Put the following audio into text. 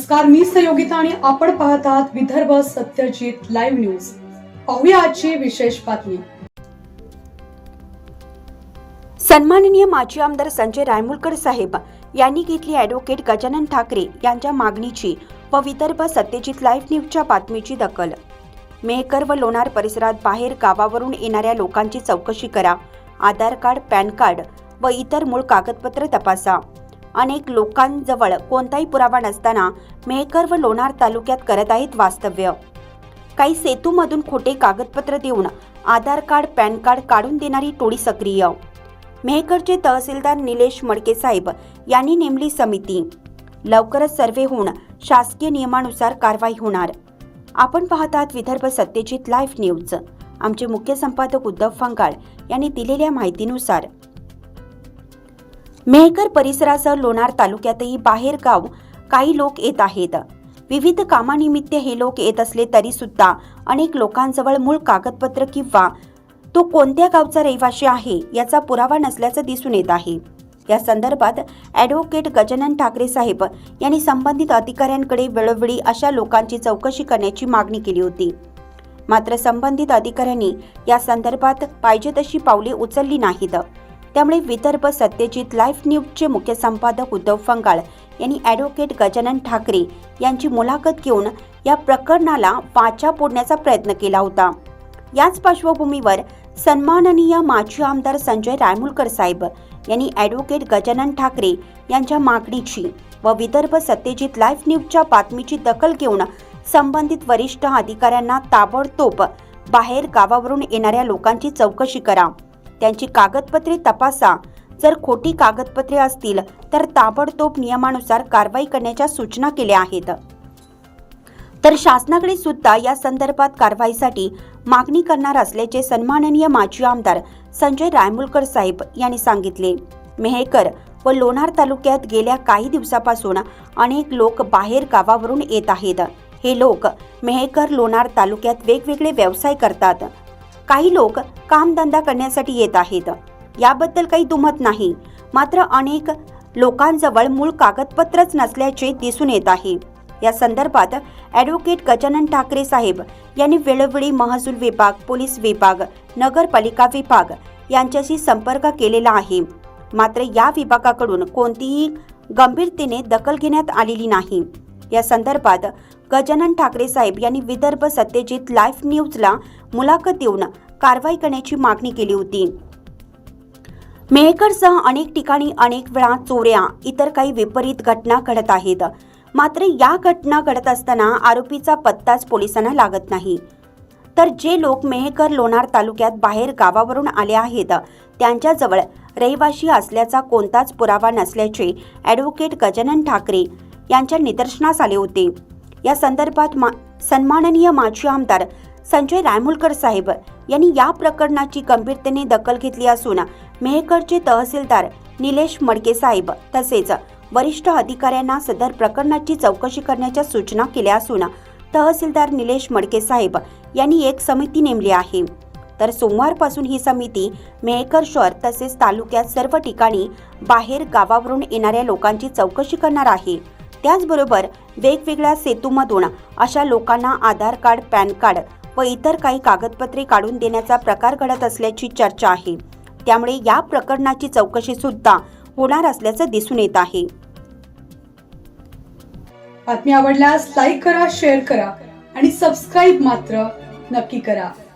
नमस्कार मी सहयोगिता आणि आपण पाहत आहात विदर्भ सत्यजित लाईव्ह न्यूज. पाहूया आजची विशेष बातमी. सन्माननीय माजी आमदार संजय रायमुलकर साहेब यांनी घेतली ॲडव्होकेट गजानन ठाकरे यांच्या मागणीची व विदर्भ सत्यजित लाईव्ह न्यूजच्या बातमीची दखल. मेहकर व लोणार परिसरात बाहेर गावावरून येणाऱ्या लोकांची चौकशी करा आधार कार्ड पॅन कार्ड व इतर मूळ कागदपत्र तपासा. अनेक लोकांजवळ कोणताही पुरावा नसताना मेहकर व लोणार तालुक्यात करत आहेत वास्तव्य. काही सेतूमधून खोटे कागदपत्र देऊन आधार कार्ड पॅन कार्ड काढून देणारी टोळी सक्रिय. मेहकरचे तहसीलदार निलेश मडके साहेब यांनी नेमली समिती. लवकरच सर्वे होऊन शासकीय नियमानुसार कारवाई होणार. आपण पाहत आहात विदर्भ सत्यजित लाईव्ह न्यूज. आमचे मुख्य संपादक उद्धव फंगाळ यांनी दिलेल्या माहितीनुसार मेहकर परिसरासह लोणार तालुक्यातही बाहेर गाव काही लोक येत आहेत. विविध कामानिमित्त हे लोक येत असले तरी सुद्धा अनेक लोकांजवळ मूळ कागदपत्र किंवा तो कोणत्या गावचा रहिवाशी आहे याचा पुरावा नसल्याचं दिसून येत आहे. या संदर्भात ॲडव्होकेट गजानन ठाकरे साहेब यांनी संबंधित अधिकाऱ्यांकडे वेळोवेळी अशा लोकांची चौकशी करण्याची मागणी केली होती. मात्र संबंधित अधिकाऱ्यांनी या संदर्भात पाहिजे तशी पावले उचलली नाहीत. त्यामुळे विदर्भ सत्यजित लाईव्ह न्यूजचे मुख्य संपादक उद्धव फंगाळ यांनी ॲडव्होकेट गजानन ठाकरे यांची मुलाखत घेऊन या प्रकरणाला वाचा फोडण्याचा प्रयत्न केला होता. याच पार्श्वभूमीवर सन्माननीय माजी आमदार संजय रायमुलकर साहेब यांनी ॲडव्होकेट गजानन ठाकरे यांच्या मागणीची व विदर्भ सत्यजित लाईव्ह न्यूजच्या बातमीची दखल घेऊन संबंधित वरिष्ठ अधिकाऱ्यांना ताबडतोब बाहेर गावावरून येणाऱ्या लोकांची चौकशी करा. त्यांची कागदपत्रे तपासा. जर खोटी कागदपत्रे असतील तर ताबडतोब नियमानुसार कारवाई करण्याच्या सूचना केल्या आहेत. तर शासनाकडे सुद्धा या संदर्भात कारवाईसाठी मागणी करणार असल्याचे सन्माननीय माजी आमदार संजय रायमुलकर साहेब यांनी सांगितले. मेहेकर व लोणार तालुक्यात गेल्या काही दिवसापासून अनेक लोक बाहेर गावावरून येत आहेत. हे लोक मेहकर लोणार तालुक्यात वेगवेगळे व्यवसाय करतात. काही लोक कामधंदा करण्यासाठी येत आहेत. याबद्दल काही दुमत नाही. मात्र अनेक लोकांजवळ मूळ कागदपत्रच नसल्याचे दिसून येत आहे. या संदर्भात ॲडव्होकेट गजानन ठाकरे साहेब यांनी वेळोवेळी महसूल विभाग पोलीस विभाग नगरपालिका विभाग यांच्याशी संपर्क केलेला आहे. मात्र या विभागाकडून कोणतीही गंभीरतेने दखल घेण्यात आलेली नाही. या संदर्भात गजानन ठाकरे साहेब यांनी विदर्भ सत्यजित लाईव्ह न्यूजला मुलाखत देऊन कारवाई करण्याची मागणी केली होती. मेहकरसह अनेक ठिकाणी अनेक वेळा चोऱ्या इतर काही विपरीत घटना घडत आहेत. मात्र या घटना घडत असताना आरोपीचा पत्ताच पोलिसांना लागत नाही. तर जे लोक मेहकर लोणार तालुक्यात बाहेर गावावरून आले आहेत त्यांच्याजवळ रहिवाशी असल्याचा कोणताच पुरावा नसल्याचे ॲडव्होकेट गजानन ठाकरे यांच्या निदर्शनास आले होते. या संदर्भात मा सन्माननीय माजी आमदार संजय रायमुलकर साहेब यांनी या प्रकरणाची गंभीरतेने दखल घेतली असून मेहकरचे तहसीलदार निलेश मडके साहेब तसेच वरिष्ठ अधिकाऱ्यांना सदर प्रकरणाची चौकशी करण्याच्या सूचना केल्या असून तहसीलदार निलेश मडके साहेब यांनी एक समिती नेमली आहे. तर सोमवारपासून ही समिती मेहकर शहर तसेच तालुक्यात सर्व ठिकाणी बाहेर गावावरून येणाऱ्या लोकांची चौकशी करणार आहे. त्याचबरोबर वेगवेगळ्या सेतूमधून अशा लोकांना आधार कार्ड पॅन कार्ड व इतर काही कागदपत्रे काढून देण्याचा प्रकार घडत असल्याची चर्चा आहे. त्यामुळे या प्रकरणाची चौकशी सुद्धा होणार असल्याचं दिसून येत आहे. बातमी आवडल्यास लाईक करा शेअर करा आणि सबस्क्राईब मात्र नक्की करा.